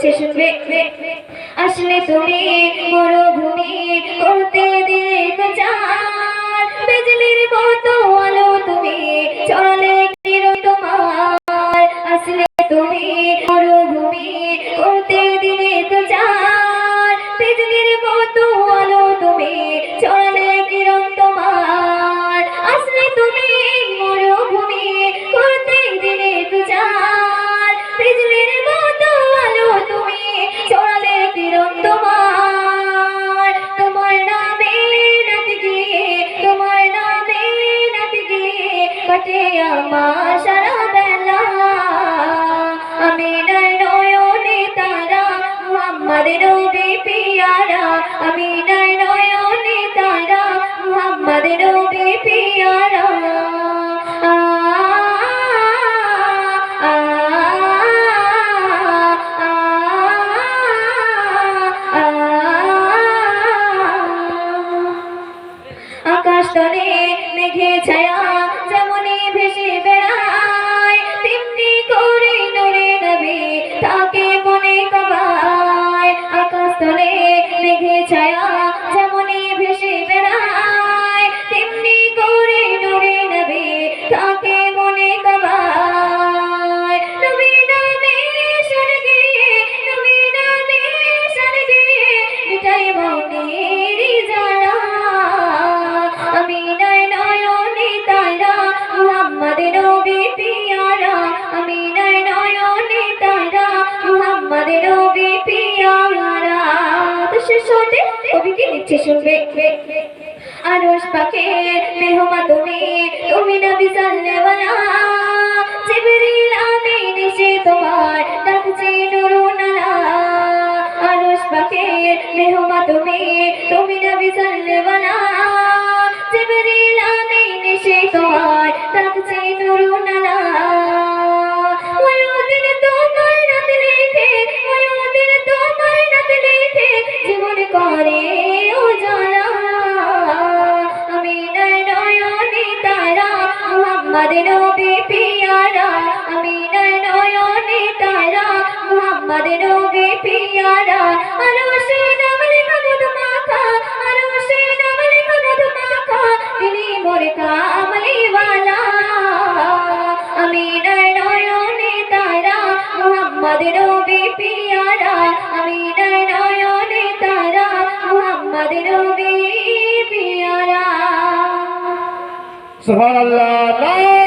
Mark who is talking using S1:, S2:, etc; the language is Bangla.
S1: নিচ্ছে শুনবে। আসলে তুমি মরুভূমি করতে প্রচার বিজলির মতো আলো তুমি চলে তোমার। আসলে তুমি মরুভূমি করতে দিলে প্রচার বিজলির মতো আলো তুমি চলে কাটে আমার সারা বেলা। আমি নয়নে তারা মুহাম্মাদের নবী পিয়ারা। আমি মুহাম্মাদের রবি পিয়ারা। তলে মেঘে ছায়া যেমনই ভেসে বেড়ায়, তেমনি করে নরে নবী তাকে মনে কবায় নবী নামে স্বর্গে, নবী নামে স্বর্গে মিটাই মনের জ্বালা আমি নয় নয়নে তারা, মুহাম্মাদের নবী পিয়ারা। আমি মুহাম্মাদের নবী হতে কবি কি লিখছে শুনবে। আরশ পাখে মেহমা তুমি তুমি নবী সাল্লেওয়ালা জিবরিল আমিন এসে তোমার ডাকছে নুরুনালা। আরশ পাখে মেহমা তুমি তুমি না জিবরিল মুহাম্মাদের নবী পিয়ারা আমি নয় নয়নে তারা। মুহাম্মাদের নবী পিয়ারা, আরও সে নাম লেখা মধু মাখা, আরও সে নাম লেখা মধু মাখা। তিনি মোর কামলিওয়ালা। আমি নয় নয়নে তারা, মুহাম্মাদের নবী
S2: সুবহানাল্লাহ